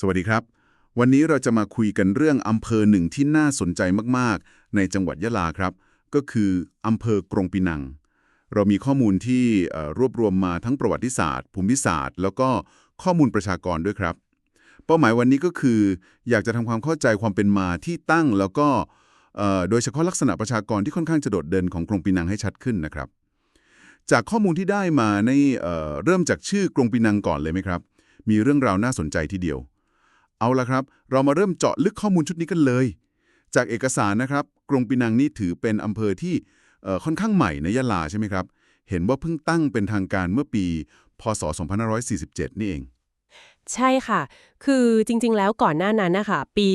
สวัสดีครับ วันนี้เราจะมาคุยกันเรื่องอำเภอหนึ่งที่น่าสนใจมากๆ ในจังหวัดยะลาครับ ก็คืออำเภอกรงปีนัง เรามีข้อมูลที่รวบรวมมาทั้งประวัติศาสตร์ ภูมิศาสตร์ แล้วก็ข้อมูลประชากรด้วยครับ เป้าหมายวันนี้ก็คือ อยากจะทำความเข้าใจความเป็นมาที่ตั้งแล้วก็โดยเฉพาะลักษณะประชากรที่ค่อนข้างจะโดดเด่นของกรงปีนังให้ชัดขึ้นนะครับ จากข้อมูลที่ได้มาในเเริ่มจากชื่อกรงปีนังก่อนเลยไหมครับ มีเรื่องราวน่าสนใจทีเดียว เอาละครับ เรามาเริ่มเจาะลึกข้อมูลชุดนี้กันเลย จากเอกสารนะครับ กรุงปีนังนี่ถือเป็นอำเภอที่ค่อนข้างใหม่ในยะลาใช่ไหมครับ เห็นว่าเพิ่งตั้งเป็นทางการเมื่อปี พศ 2547 นี่เอง ใช่ค่ะ คือจริงๆ แล้วก่อนหน้านั้นนะคะปี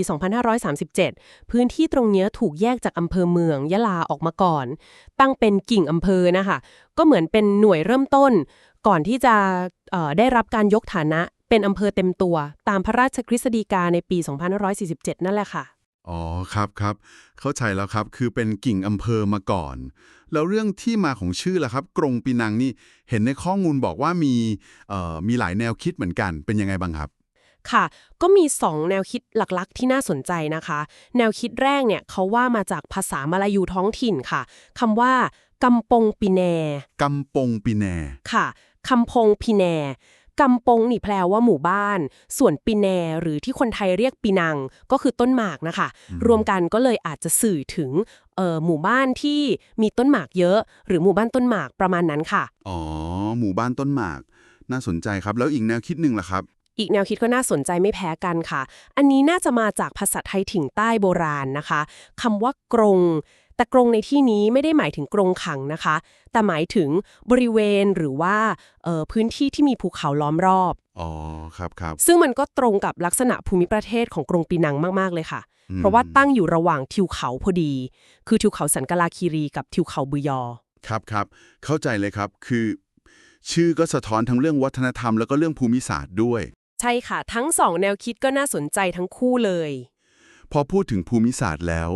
2537 พื้นที่ตรงเนี้ยถูกแยกจากอำเภอเมืองยะลาออกมาก่อน ตั้งเป็นกิ่งอำเภอนะคะ ก็เหมือนเป็นหน่วยเริ่มต้น ก่อนที่จะได้รับการยกฐานะ เป็นอำเภอเต็มตัว ตามพระราชกฤษฎีกาในปี 2547 นั่นแหละค่ะ อ๋อครับครับ เข้าใจแล้วครับคือเป็นกิ่งอำเภอมาก่อน แล้วเรื่องที่มาของชื่อล่ะครับ กรงปีนังนี่เห็นในข้อมูลบอกว่ามีเอ่อมีหลายแนวคิดเหมือนกันเป็นยังไงบ้างครับค่ะ ก็มี 2 แนวคิดหลักๆ ที่น่าสนใจนะคะ แนวคิดแรกเนี่ยเขาว่ามาจากภาษามาลายูท้องถิ่นค่ะคำว่ากำปงปีแนกำปงปีแนค่ะคำพงปีแน กำปงนี่แปลว่าหมู่บ้าน ส่วนปีแนหรือที่คนไทยเรียกปีนังก็คือต้นหมากนะคะ รวมกันก็เลยอาจจะสื่อถึงเอ่อหมู่บ้านที่มีต้นหมากเยอะ หรือหมู่บ้านต้นหมากประมาณนั้นค่ะ อ๋อ หมู่บ้านต้นหมาก น่าสนใจครับ แล้วอีกแนวคิดหนึ่งล่ะครับอีกแนวคิดก็น่าสนใจไม่แพ้กันค่ะ อันนี้น่าจะมาจากภาษาไทยถิ่งใต้โบราณนะคะ คำว่ากรง แต่กรงในที่นี้ไม่ได้หมายถึงกรงขังนะคะ แต่หมายถึงบริเวณหรือว่าเอ่อพื้นที่ที่มีภูเขาล้อมรอบ อ๋อ ครับครับ ซึ่งมันก็ตรงกับลักษณะภูมิประเทศของกรงปีนังมากๆเลยค่ะอืมเพราะว่าตั้งอยู่ระหว่างทิวเขาพอดี คือทิวเขาสันกลาคีรีกับทิวเขาบือยอ ครับครับ เข้าใจเลยครับ คือ ชื่อก็สะท้อนทั้งเรื่องวัฒนธรรมแล้วก็เรื่องภูมิศาสตร์ด้วย ใช่ค่ะ ทั้งสองแนวคิดก็น่าสนใจทั้งคู่เลย พอพูดถึงภูมิศาสตร์แล้ว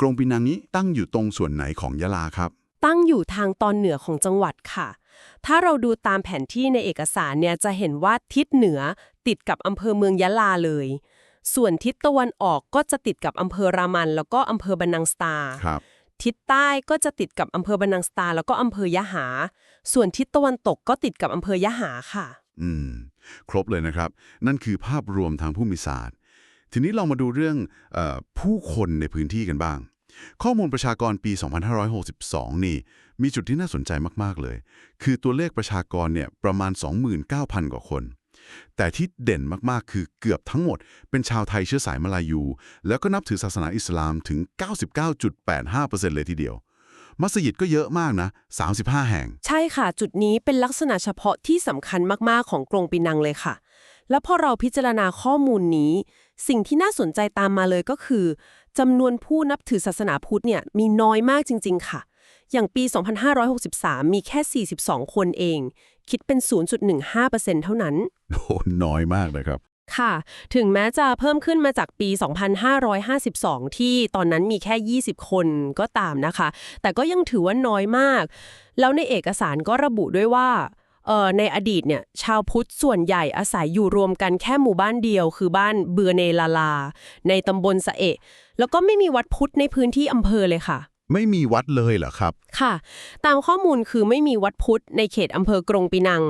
กรงปีนังนี้ตั้งอยู่ตรงส่วนไหนของยะลาครับ ตั้งอยู่ทางตอนเหนือของจังหวัดค่ะ ถ้าเราดูตามแผนที่ในเอกสารเนี่ยจะเห็นว่าทิศเหนือติดกับอำเภอเมืองยะลาเลย ส่วนทิศตะวันออกก็จะติดกับอำเภอรามัน แล้วก็อำเภอบันนังสตาครับทิศใต้ก็จะติดกับอำเภอบันนังสตาแล้วก็อำเภอยะหา ส่วนทิศตะวันตกก็ติดกับอำเภอยะหาค่ะ อืม ครบเลยนะครับ นั่นคือภาพรวมทางภูมิศาสตร์ ทีนี้เรามาดูเรื่องอผู้คนในพื้นที่กันบ้าง ข้อมูลประชากรปี 2562 นี่ มีจุดที่น่าสนใจมาก ๆ เลย คือตัวเลขประชากรเนี่ยประมาณ 29,000 กว่าคน แต่ที่เด่นมากๆ คือเกือบทั้งหมด เป็นชาวไทยเชื้อสายมาลายู แล้วก็นับถือศาสนาอิสลามถึง 99.85%เลยทีเดียวมัสยิดก็เยอะมากนะ 35 แห่ง ใช่ค่ะ จุดนี้เป็นลักษณะเฉพาะที่สำคัญมาก ๆ ของกรงปีนังเลยค่ะ แล้วพอเราพิจารณาข้อมูลนี้ สิ่งที่น่าสนใจตามมาเลยก็คือจำนวนผู้นับถือศาสนาพุทธเนี่ยมีน้อยมากจริง ๆ ค่ะ อย่างปี 2563 มีแค่ 42 คนเอง คิดเป็น 0.15%เท่านั้นโอ้น้อยมากเลยครับ ค่ะ ถึงแม้จะเพิ่มขึ้นมาจากปี 2552 ที่ตอนนั้นมีแค่ 20 คนก็ตามนะคะ แต่ก็ยังถือว่าน้อยมาก แล้วในเอกสารก็ระบุด้วยว่า เอ่อในอดีตเนี่ยชาวพุทธส่วนใหญ่อาศัยอยู่รวมกันแค่หมู่บ้านเดียว คือบ้านเบือเนลาลา ในตำบลสะเอะ แล้วก็ไม่มีวัดพุทธในพื้นที่อำเภอเลยค่ะ ไม่มีวัดเลยเหรอครับ ค่ะ ตามข้อมูลคือไม่มีวัดพุทธในเขตอำเภอกรงปีนัง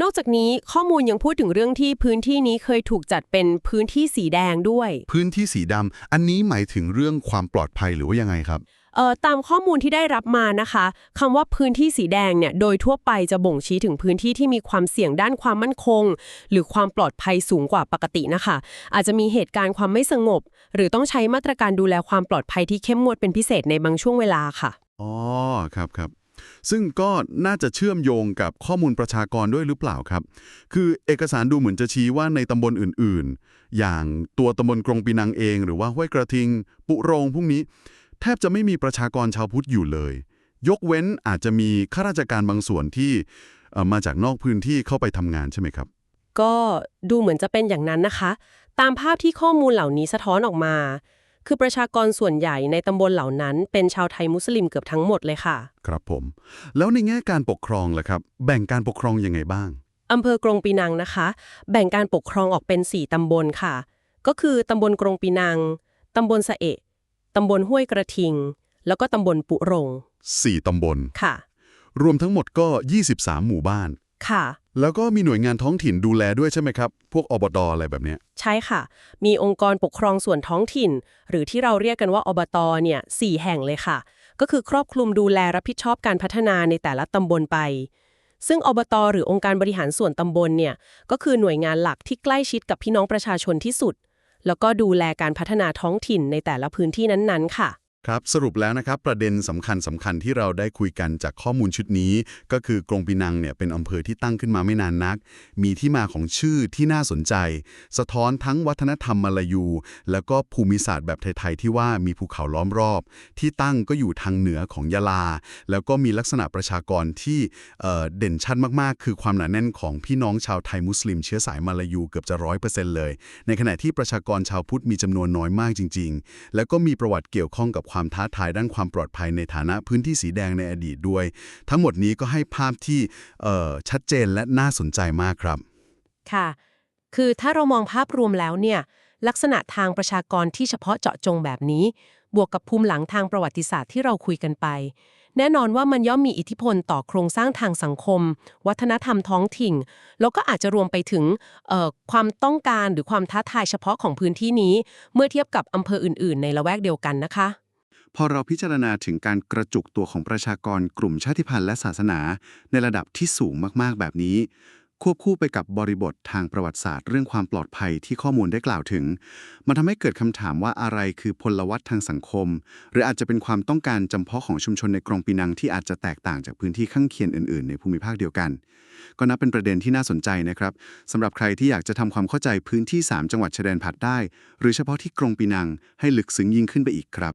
นอกจากนี้ข้อมูลยังพูดถึงเรื่องที่พื้นที่นี้เคยถูกจัดเป็นพื้นที่สีแดงด้วย พื้นที่สีดำอันนี้หมายถึงเรื่องความปลอดภัยหรือว่ายังไงครับเอ่อ ตามข้อมูลที่ได้รับมานะคะคำว่าพื้นที่สีแดงเนี่ยโดยทั่วไปจะบ่งชี้ถึงพื้นที่ที่มีความเสี่ยงด้านความมั่นคง หรือความปลอดภัยสูงกว่าปกตินะคะ อาจจะมีเหตุการณ์ความไม่สงบ หรือต้องใช้มาตรการดูแลความปลอดภัยที่เข้มงวดเป็นพิเศษในบางช่วงเวลาค่ะอ๋อครับครับซึ่งก็น่าจะเชื่อมโยงกับข้อมูลประชากรด้วยหรือเปล่าครับ คือเอกสารดูเหมือนจะชี้ว่าในตำบลอื่นๆ อย่างตัวตำบลกรงปีนังเอง หรือว่าห้วยกระทิง ปุโรงพวกนี้ แทบจะไม่มีประชากรชาวพุทธอยู่เลย ยกเว้นอาจจะมีข้าราชการบางส่วนที่เอ่อมาจากนอกพื้นที่เข้าไปทำงานใช่ไหมครับ ก็ดูเหมือนจะเป็นอย่างนั้นนะคะ ตามภาพที่ข้อมูลเหล่านี้สะท้อนออกมา คือประชากรส่วนใหญ่ในตำบลเหล่านั้น เป็นชาวไทยมุสลิมเกือบทั้งหมดเลยค่ะ ครับผม แล้วในแง่การปกครองล่ะครับ แบ่งการปกครองยังไงบ้างอำเภอกรงปีนังนะคะ แบ่งการปกครองออกเป็น 4 ตำบลค่ะ ก็คือตำบลกรงปีนัง ตำบลสะเอะ ตำบลห้วยกระทิง แล้วก็ตำบลปุรง 4 ตำบล ค่ะ รวมทั้งหมดก็ 23 หมู่บ้าน ค่ะ แล้วก็มีหน่วยงานท้องถิ่นดูแลด้วยใช่ไหมครับ พวกอบตอะไรแบบเนี้ย ใช่ค่ะ มีองค์กรปกครองส่วนท้องถิ่น หรือที่เราเรียกกันว่าอบตเนี่ยสี่แห่งเลยค่ะ ก็คือครอบคลุมดูแลรับผิดชอบการพัฒนาในแต่ละตำบลไป ซึ่งอบตหรือองค์การบริหารส่วนตำบลเนี่ย ก็คือหน่วยงานหลักที่ใกล้ชิดกับพี่น้องประชาชนที่สุด แล้วก็ดูแลการพัฒนาท้องถิ่นในแต่ละพื้นที่นั้นๆ ค่ะ ครับสรุปแล้วนะครับประเด็นสำคัญสำคัญที่เราได้คุยกันจากข้อมูลชุดนี้ ก็คือกรงปีนังเนี่ยเป็นอำเภอที่ตั้งขึ้นมาไม่นานนัก มีที่มาของชื่อที่น่าสนใจ สะท้อนทั้งวัฒนธรรมมาลายู แล้วก็ภูมิศาสตร์แบบไทยๆที่ว่ามีภูเขาล้อมรอบ ที่ตั้งก็อยู่ทางเหนือของยะลา แล้วก็มีลักษณะประชากรที่เเด่นชัดมากๆ คือความหนาแน่นของพี่น้องชาวไทยมุสลิม เชื้อสายมาลายูเกือบจะร้อยเปอร์เซ็นต์เลย ในขณะที่ประชากรชาวพุทธมีจำนวนน้อยมากจริง ๆ แล้วก็มีประวัติเกี่ยวข้องกับความท้าทายด้านความปลอดภัยในฐานะพื้นที่สีแดงในอดีตด้วย ทั้งหมดนี้ก็ให้ภาพที่ชัดเจนและน่าสนใจมากครับ ค่ะ คือถ้าเรามองภาพรวมแล้วเนี่ยลักษณะทางประชากรที่เฉพาะเจาะจงแบบนี้ บวกกับภูมิหลังทางประวัติศาสตร์ที่เราคุยกันไป แน่นอนว่ามันย่อมมีอิทธิพลต่อโครงสร้างทางสังคม วัฒนธรรมท้องถิ่น แล้วก็อาจจะรวมไปถึงความต้องการหรือความท้าทายเฉพาะของพื้นที่นี้ เมื่อเทียบกับอำเภออื่น ๆ ในละแวกเดียวกันนะคะ พอเราพิจารณาถึงการกระจุกตัวของประชากรกลุ่มชาติพันธุ์และศาสนา ในระดับที่สูงมากๆ แบบนี้ ควบคู่ไปกับบริบททางประวัติศาสตร์ เรื่องความปลอดภัยที่ข้อมูลได้กล่าวถึง มันทำให้เกิดคำถามว่าอะไรคือพลวัตทางสังคม หรืออาจจะเป็นความต้องการจำเพาะของชุมชนในกรงปีนังที่อาจจะแตกต่างจากพื้นที่ข้างเคียงอื่นๆ ในภูมิภาคเดียวกัน ก็นับเป็นประเด็นที่น่าสนใจนะครับสำหรับใครที่อยากจะทำความเข้าใจพื้นที่ 3 จังหวัดชายแดนผัดได้ หรือเฉพาะที่กรงปีนังให้ลึกซึ้งยิ่งขึ้นไปอีกครับ